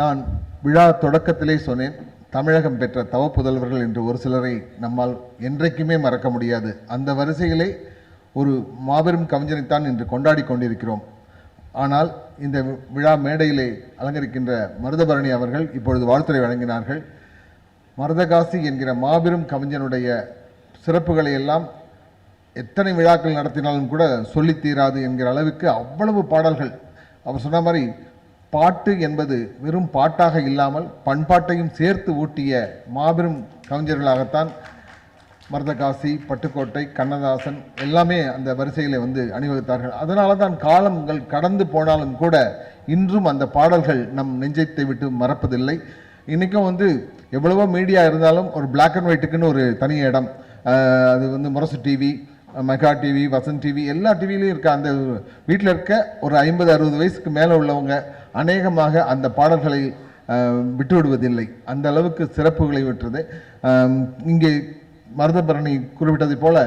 நான் விழா தொடக்கத்திலே சொன்னேன் தமிழகம் பெற்ற தவ புதல்வர்கள் என்று ஒரு சிலரை நம்மால் என்றைக்குமே மறக்க முடியாது. அந்த வரிசையிலே ஒரு மாபெரும் கவிஞனைத்தான் இன்று கொண்டாடி கொண்டிருக்கிறோம். ஆனால் இந்த விழா மேடையிலே அலங்கரிக்கின்ற மருதபரணி அவர்கள் இப்பொழுது வாழ்த்துறை வழங்கினார்கள். மருதகாசி என்கிற மாபெரும் கவிஞனுடைய சிறப்புகளை எல்லாம் எத்தனை விழாக்கள் நடத்தினாலும் கூட சொல்லி தீராது என்கிற அளவுக்கு அவ்வளவு பாடல்கள். அவர் சொன்ன மாதிரி பாட்டு என்பது வெறும் பாட்டாக இல்லாமல் பண்பாட்டையும் சேர்த்து ஊட்டிய மாபெரும் கவிஞர்களாகத்தான் மருதகாசி பட்டுக்கோட்டை கண்ணதாசன் எல்லாமே அந்த வரிசையில் வந்து அணிவகுத்தார்கள். அதனால தான் காலங்கள் கடந்து போனாலும் கூட இன்றும் அந்த பாடல்கள் நம் நெஞ்சத்தை விட்டு மறப்பதில்லை. இன்றைக்கும் வந்து எவ்வளவோ மீடியா இருந்தாலும் ஒரு பிளாக் அண்ட் ஒயிட்டுக்குன்னு ஒரு தனி இடம். அது வந்து Murasu TV mega TV Vasanth TV எல்லா டிவிலையும் இருக்க அந்த வீட்டில் இருக்க ஒரு ஐம்பது அறுபது வயசுக்கு மேலே உள்ளவங்க அநேகமாக அந்த பாடல்களை விட்டுவிடுவதில்லை. அந்த அளவுக்கு சிறப்புகளை விட்டுறது இங்கே மருதபரணி குறிப்பிட்டதை போல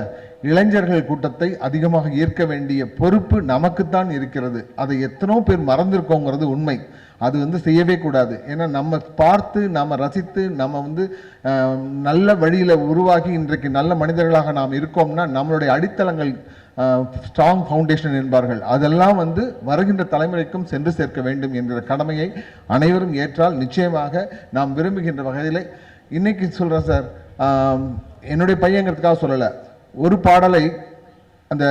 இளைஞர்கள் கூட்டத்தை அதிகமாக ஈர்க்க வேண்டிய பொறுப்பு நமக்குத்தான் இருக்கிறது. அதை எத்தனோ பேர் மறந்துருக்கோங்கிறது உண்மை. அது வந்து செய்யவே கூடாது. ஏன்னா நம்ம பார்த்து நம்ம ரசித்து நம்ம வந்து நல்ல வழியில் உருவாகி இன்றைக்கு நல்ல மனிதர்களாக நாம் இருக்கோம்னா நம்மளுடைய அடித்தளங்கள் ஸ்ட்ராங் ஃபவுண்டேஷன் என்பார்கள். அதெல்லாம் வந்து வருகின்ற தலைமுறைக்கும் சென்று சேர்க்க வேண்டும் என்கிற கடமையை அனைவரும் ஏற்றால் நிச்சயமாக நாம் விரும்புகின்ற வகையில். இன்னைக்கு சொல்கிறேன் சார். என்னுடைய பையங்கிறதுக்காக சொல்லலை. ஒரு பாடலை அந்த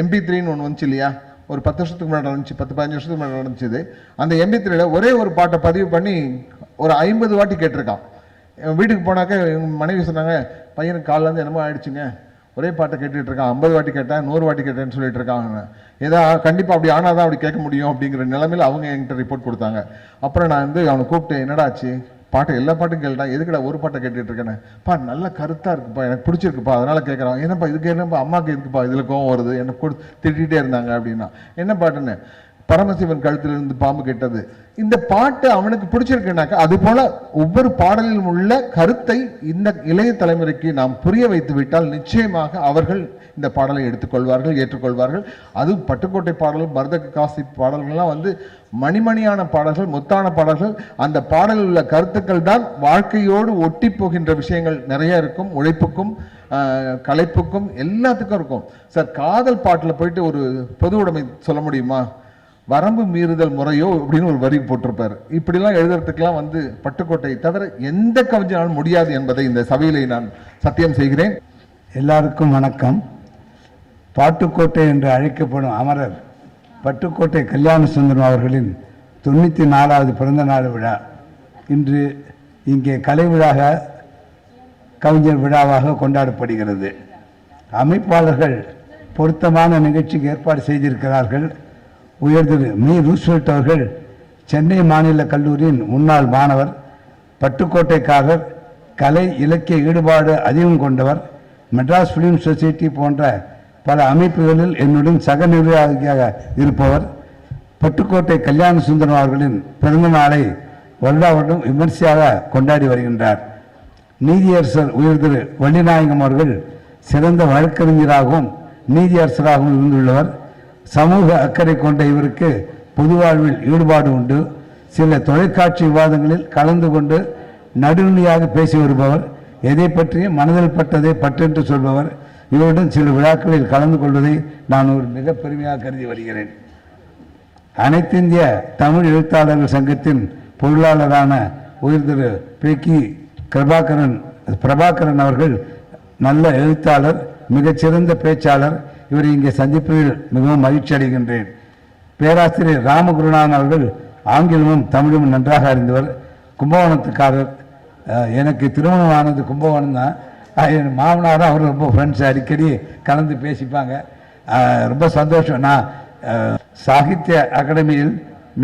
எம்பி த்ரீன்னு ஒன்று வந்துச்சு இல்லையா? ஒரு பத்து வருஷத்துக்கு முன்னாடி நடந்துச்சு பத்து பதினஞ்சு வருஷத்துக்கு முன்னாடி நடந்துச்சு அந்த எம்பி த்ரீல ஒரே ஒரு பாட்டை பதிவு பண்ணி ஒரு ஐம்பது வாட்டி கேட்டிருக்கான். என் வீட்டுக்கு போனாக்க எங்கள் மனைவி சொன்னாங்க பையனுக்கு காலைல என்னமோ ஆயிடுச்சுங்க. ஒரே பாட்டை கேட்டுட்டு இருக்கான் ஐம்பது வாட்டி கேட்டேன் நூறு வாட்டி கேட்டேன்னு சொல்லிட்டு இருக்காங்க ஏதா கண்டிப்பாக அப்படி ஆனால் தான் அப்படி கேட்க முடியும் அப்படிங்கிற நிலமையில் அவங்க என்கிட்ட ரிப்போர்ட் கொடுத்தாங்க. அப்புறம் நான் வந்து அவனை கூப்பிட்டு என்னடா ஆச்சு? பாட்டு எல்லா பாட்டும் கேட்டான் எதுக்குடா ஒரு பாட்டை கேட்டுட்டு இருக்கேன் பா நல்ல கருத்தாக இருக்குப்பா. எனக்கு பிடிச்சிருக்குப்பா. அதனால கேட்குறான் என்னப்பா இதுக்கு என்னப்பா? அம்மாவுக்கு எதுக்குப்பா? இதில் கோவம் வருது. என்னை கொடு திட்டிகிட்டே இருந்தாங்க அப்படின்னா. என்ன பாட்டுன்னு? பரமசிவன் கழுத்திலிருந்து பாம்பு கெட்டது. இந்த பாட்டு அவனுக்கு பிடிச்சிருக்குனாக்கா அது போல ஒவ்வொரு பாடலிலும் உள்ள கருத்தை இந்த இளைய தலைமுறைக்கு நாம் புரிய வைத்து விட்டால் நிச்சயமாக அவர்கள் இந்த பாடலை எடுத்துக்கொள்வார்கள் ஏற்றுக்கொள்வார்கள். அது பட்டுக்கோட்டை பாடல்கள் பரத காசி பாடல்கள்லாம் வந்து மணிமணியான பாடல்கள் முத்தான பாடல்கள். அந்த பாடலில் உள்ள கருத்துக்கள் தான் வாழ்க்கையோடு ஒட்டி போகின்ற விஷயங்கள் நிறைய இருக்கும். உழைப்புக்கும் கலைப்புக்கும் எல்லாத்துக்கும் இருக்கும். சார் காதல் பாட்டில் போயிட்டு ஒரு பொது உடைமை சொல்ல முடியுமா? வரம்பு மீறுதல் முறையோ அப்படின்னு ஒரு வரி போட்டிருப்பார். இப்படிலாம் எழுதுறதுக்கெல்லாம் வந்து பட்டுக்கோட்டை தவிர எந்த கவிஞனாலும் முடியாது என்பதை இந்த சபையிலே நான் சத்தியம் செய்கிறேன். எல்லாருக்கும் வணக்கம். பாட்டுக்கோட்டை என்று அழைக்கப்படும் அமரர் பட்டுக்கோட்டை கல்யாண சுந்தரம் அவர்களின் தொண்ணூற்றி நாலாவது பிறந்த நாள் விழா. இன்று இங்கே கலை விழாக கவிஞர் விழாவாக கொண்டாடப்படுகிறது. அமைப்பாளர்கள் பொருத்தமான நிகழ்ச்சிக்கு ஏற்பாடு செய்திருக்கிறார்கள். உயர்திரு மீ ரூஸ்வெல்ட் அவர்கள் சென்னை மாநில கல்லூரியின் முன்னாள் மாணவர் பட்டுக்கோட்டைக்காரர் கலை இலக்கிய ஈடுபாடு அதிகம் கொண்டவர் மெட்ராஸ் ஃபிலிம் சொசைட்டி போன்ற பல அமைப்புகளில் என்னுடன் சக நிர்வாகியாக இருப்பவர் பட்டுக்கோட்டை கல்யாண சுந்தரம் அவர்களின் பிறந்த நாளை வருடா வருடம் விமர்சையாக கொண்டாடி வருகின்றார். நீதியரசர் உயர்திரு வள்ளிநாயகம் அவர்கள் சிறந்த வழக்கறிஞராகவும் நீதியரசராகவும் இருந்துள்ளவர். சமூக அக்கறை கொண்ட இவருக்கு பொதுவாழ்வில் ஈடுபாடு உண்டு. சில தொலைக்காட்சி விவாதங்களில் கலந்து கொண்டு நடுநிலையாக பேசி வருபவர் எதை பற்றியும் மனதில் பட்டதை பற்றென்று சொல்பவர் இவருடன் சில விழாக்களில் கலந்து கொள்வதை நான் ஒரு மிக பெருமையாக கருதி வருகிறேன். அனைத்திந்திய தமிழ் எழுத்தாளர்கள் சங்கத்தின் பொருளாளரான உயிர் திரு பி. கி. பிரபாகரன் பிரபாகரன் அவர்கள் நல்ல எழுத்தாளர் மிகச்சிறந்த பேச்சாளர் இவரை இங்கே சந்திப்பதில் மிகவும் மகிழ்ச்சி அடைகின்றேன். பேராசிரியர் ராமகுருநாதன் அவர்கள் ஆங்கிலமும் தமிழும் நன்றாக அறிந்தவர். கும்பகோணத்துக்காரர் எனக்கு திருமணம் ஆனது கும்பகோணம் தான். என் மாமனாரும் அவர் ரொம்ப ஃப்ரெண்ட்ஸ் அடிக்கடி கலந்து பேசிப்பாங்க. ரொம்ப சந்தோஷம். நான் சாகித்ய அகாடமியில்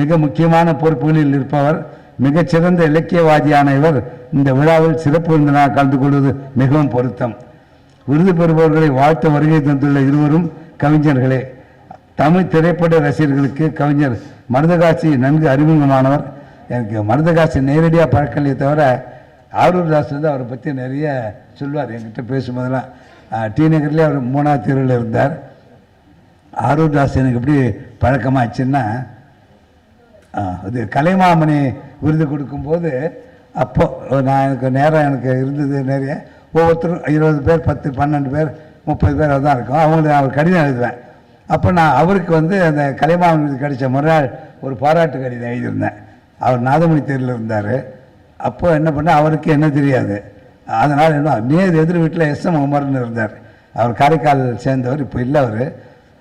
மிக முக்கியமான பொறுப்புகளில் இருப்பவர் மிகச்சிறந்த இலக்கியவாதியான இவர். இந்த விழாவில் சிறப்பு விருந்தினால் கலந்து கொள்வது மிகவும் பொருத்தம். விருது பெறுபவர்களை வாழ்த்த வருகை தந்துள்ள இருவரும் கவிஞர்களே. தமிழ் திரைப்பட ரசிகர்களுக்கு கவிஞர் மருதகாசி நன்கு அறிமுகமானவர். எனக்கு மருதகாசி நேரடியாக பழக்கலையே தவிர ஆரூர் தாஸ் வந்து அவரை பற்றி நிறைய சொல்வார். என்கிட்ட பேசும்போதெல்லாம் டி நகர்லேயே அவர் மூணாவது தெருவில் இருந்தார். ஆரூர் தாஸ் எனக்கு எப்படி பழக்கமாச்சுன்னா இது கலைமாமணி விருது கொடுக்கும்போது அப்போ நான் எனக்கு நேரம் எனக்கு இருந்தது நிறைய. ஒவ்வொருத்தரும் இருபது பேர் பத்து பன்னெண்டு பேர் முப்பது பேர் தான் இருக்கும். அவங்களுக்கு நான் கடிதம் எழுதுவேன். அப்போ நான் அவருக்கு வந்து அந்த கலைமாமன் மீது கிடைச்ச மறுநாள் ஒரு பாராட்டு கடிதம் எழுதியிருந்தேன். அவர் நாதமணி தேரில் இருந்தார். அப்போ என்ன பண்ண அவருக்கு என்ன தெரியாது. அதனால் என்ன நேர் எதிர் வீட்டில் எஸ் எம் உமர்னு இருந்தார். அவர் காரைக்கால் சேர்ந்தவர் இப்போ இல்லை அவர்.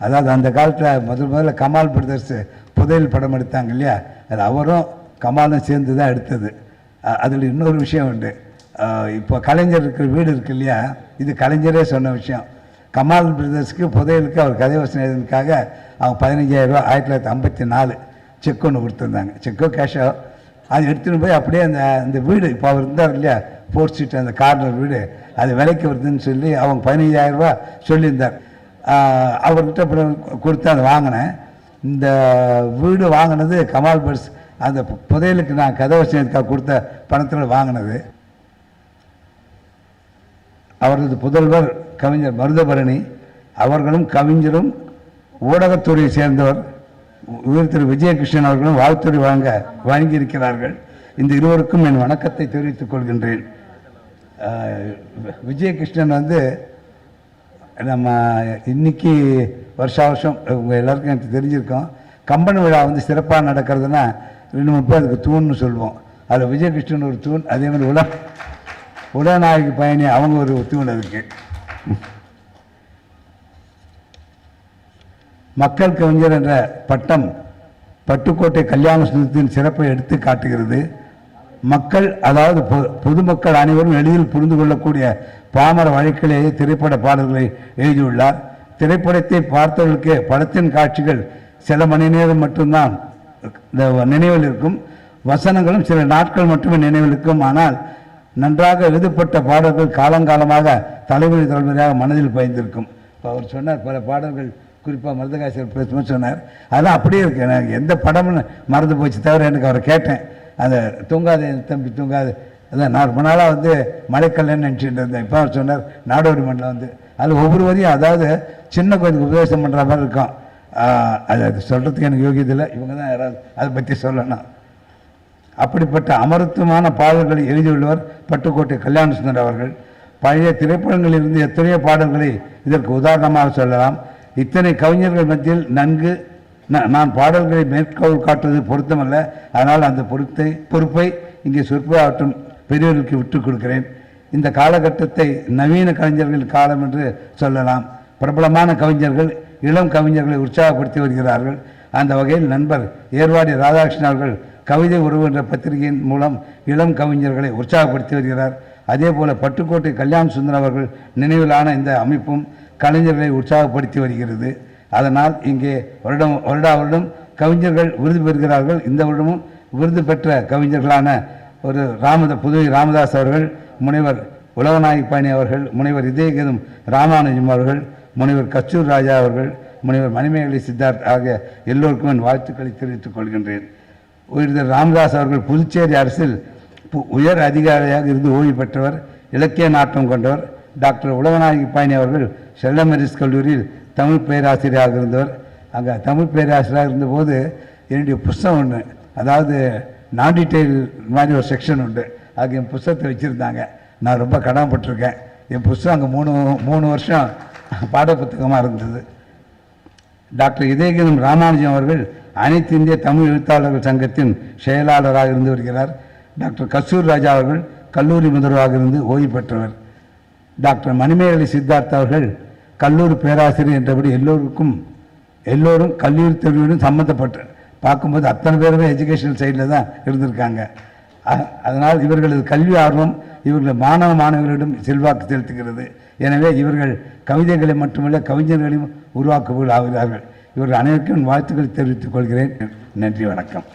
அதாவது அந்த காலத்தில் முதல் முதல்ல கமால் பிரதர்ஸ் புதையல் படம் எடுத்தாங்க இல்லையா? அது அவரும் கமாலும் சேர்ந்து தான் எடுத்தது அதில் இன்னொரு விஷயம் உண்டு. இப்போ கலைஞர் இருக்கிற வீடு இருக்கு இல்லையா? இது கலைஞரே சொன்ன விஷயம். கமால் பிரதர்ஸ்க்கு புதையலுக்கு அவர் கதை வசனம் அவங்க பதினஞ்சாயிரரூபா ஆயிரத்தி தொள்ளாயிரத்தி ஐம்பத்தி நாலு செக் ஒன்று கொடுத்துருந்தாங்க. செக்கோ கேஷோ? அது எடுத்துன்னு போய் அப்படியே அந்த அந்த வீடு இப்போ அவர் இருந்தார் இல்லையா? ஃபோர்த் ஸ்ட்ரீட் அந்த கார்னர் வீடு. அது விலைக்கு வருதுன்னு சொல்லி அவங்க பதினஞ்சாயிரரூபா சொல்லியிருந்தார். அவர்கிட்ட அப்புறம் கொடுத்து அதை வாங்கினேன். இந்த வீடு வாங்கினது கமால் பர்ஸ் அந்த புதையலுக்கு நான் கதை சேர்த்துக்காக கொடுத்த பணத்தில் வாங்கினது. அவரது புதல்வர் கவிஞர் மருதபரணி அவர்களும் கவிஞரும் ஊடகத்துறையை சேர்ந்தவர். உயர் திரு விஜயகிருஷ்ணன் அவர்களும் வாழ்த்துறை வாங்க வழங்கியிருக்கிறார்கள். இந்த இருவருக்கும் என் வணக்கத்தை தெரிவித்துக் கொள்கின்றேன். விஜயகிருஷ்ணன் வந்து நம்ம இன்னைக்கு வருஷா வருஷம் உங்கள் எல்லாருக்கும் எனக்கு தெரிஞ்சிருக்கோம். கம்பன் விழா வந்து சிறப்பாக நடக்கிறதுனா ரெண்டு மூணு பேர் அதுக்கு தூண்னு சொல்லுவோம் அதில் விஜயகிருஷ்ணன் ஒரு தூண் அதே மாதிரி உல உலகநாயகி பயணி அவங்க ஒரு தூண் மக்கள் கவிஞர் என்ற பட்டம் பட்டுக்கோட்டை கல்யாண சுந்தரத்தின் சிறப்பை எடுத்து காட்டுகிறது. மக்கள் அதாவது பொ- பொதுமக்கள் அனைவரும் எளிதில் புரிந்து கொள்ளக்கூடிய பாமர வழக்கிலேயே திரைப்பட பாடல்களை எழுதியுள்ளார். திரைப்படத்தை பார்த்தவர்களுக்கு படத்தின் காட்சிகள் சில மணி நேரம் மட்டும்தான் இந்த நினைவில் இருக்கும். வசனங்களும் சில நாட்கள் மட்டுமே நினைவில் இருக்கும். ஆனால் நன்றாக எழுதப்பட்ட பாடல்கள் காலங்காலமாக தலைமுறை தலைமுறையாக மனதில் பயந்திருக்கும் இப்போ அவர் சொன்னார் பல பாடல்கள் குறிப்பாக மருதகாசியர் பேசும்போது சொன்னார். அதெல்லாம் அப்படியே இருக்கு. எனக்கு எந்த படம்னு மறந்து போச்சு தவிர எனக்கு அவரை கேட்டேன். அந்த தூங்காது தம்பி தூங்காது. அதான் நான் ரொம்ப நாளாக வந்து மலைக்கல்லன்னு நினச்சிட்டு இருந்தேன். இப்போ அவர் சொன்னார் நாடோடி மண்டலம் வந்து. அது ஒவ்வொரு வரையும் அதாவது சின்ன கொஞ்சம் உபதேசம் பண்ணுற மாதிரி இருக்கும். அது அது சொல்கிறதுக்கு எனக்கு யோகியதில்லை. இவங்க தான் யாராவது அதை பற்றி சொல்லணும். அப்படிப்பட்ட அமர்த்தமான பாடல்களை எழுதியுள்ளவர் பட்டுக்கோட்டை கல்யாண சுந்தர் அவர்கள். பழைய திரைப்படங்களிலிருந்து எத்தனையோ பாடல்களை இதற்கு உதாரணமாக சொல்லலாம். இத்தனை கவிஞர்கள் மத்தியில் நன்கு ந- நான் பாடல்களை மேற்கோள் காட்டுவது பொருத்தமல்ல. அதனால் அந்த பொருத்தை பொறுப்பை இங்கே சொற்பொழிவாற்றும் பெரியவர்களுக்கு விட்டுக் கொடுக்கிறேன். இந்த காலகட்டத்தை நவீன கவிஞர்கள் காலம் என்று சொல்லலாம். பிரபலமான கவிஞர்கள் இளம் கவிஞர்களை உற்சாகப்படுத்தி வருகிறார்கள். அந்த வகையில் நண்பர் ஏர்வாடி ராதாகிருஷ்ணன் அவர்கள் கவிதை உறவு என்ற பத்திரிகையின் மூலம் இளம் கவிஞர்களை உற்சாகப்படுத்தி வருகிறார். அதே போல பட்டுக்கோட்டை கல்யாண சுந்தரம் அவர்கள் நினைவிலான இந்த அமைப்பும் கலைஞர்களை உற்சாகப்படுத்தி வருகிறது. அதனால் இங்கே வருடம் வருடா வருடம் கவிஞர்கள் விருது பெறுகிறார்கள். இந்த வருடமும் விருது பெற்ற கவிஞர்களான ஒரு ராமத புதுவை ராமதாஸ் அவர்கள் முனைவர் உலகநாயகி பயணி அவர்கள் முனைவர் இதயகேதம் ராமானுஜம் அவர்கள் முனைவர் கஸ்தூர் ராஜா அவர்கள் முனைவர் மணிமேகலை சித்தார்த் ஆகிய எல்லோருக்கும் என் வாழ்த்துக்களை தெரிவித்துக் கொள்கின்றேன். உயிர் ராமதாஸ் அவர்கள் புதுச்சேரி அரசில் பு- உயர் அதிகாரியாக இருந்து ஓய்வு பெற்றவர் இலக்கிய நாட்டம் கொண்டவர் டாக்டர் உலகநாயகி பாணி அவர்கள் செல்லமரிஸ் கல்லூரியில் தமிழ் பேராசிரியராக இருந்தவர். அங்கே தமிழ் பேராசிரியராக இருந்தபோது என்னுடைய புஸ்தகம் ஒன்று அதாவது நான் டீட்டெயில் மாதிரி ஒரு செக்ஷன் உண்டு. அதுக்கு என் புஸ்தகத்தை வச்சுருந்தாங்க. நான் ரொம்ப கடமைப்பட்டிருக்கேன். என் புஸ்தகம் அங்கே மூணு மூணு வருஷம் பாட புத்தகமாக இருந்தது. டாக்டர் இதயகிரம் ராமானுஜம் அவர்கள் அனைத்து இந்திய தமிழ் எழுத்தாளர்கள் சங்கத்தின் செயலாளராக இருந்து வருகிறார். டாக்டர் கஸ்தூர் ராஜா அவர்கள் கல்லூரி முதல்வராக இருந்து ஓய்வு பெற்றவர். டாக்டர் மணிமேகலை சித்தார்த் அவர்கள் கல்லூரி பேராசிரியர் என்றபடி எல்லோருக்கும் எல்லோரும் கல்லூரி தொழிலும் சம்மந்தப்பட்ட பார்க்கும்போது அத்தனை பேருமே எஜுகேஷனல் சைடில் தான் இருந்திருக்காங்க. அதனால் இவர்களது கல்வி ஆர்வம் இவர்களது மாணவ மாணவர்களிடம் செல்வாக்கு செலுத்துகிறது. எனவே இவர்கள் கவிதைகளை மட்டுமல்ல கவிஞர்களையும் உருவாக்குபவர்கள் ஆகிறார்கள் இவர்கள் அனைவருக்கும் வாழ்த்துக்கள் வாழ்த்துக்களை தெரிவித்துக் கொள்கிறேன். நன்றி வணக்கம்.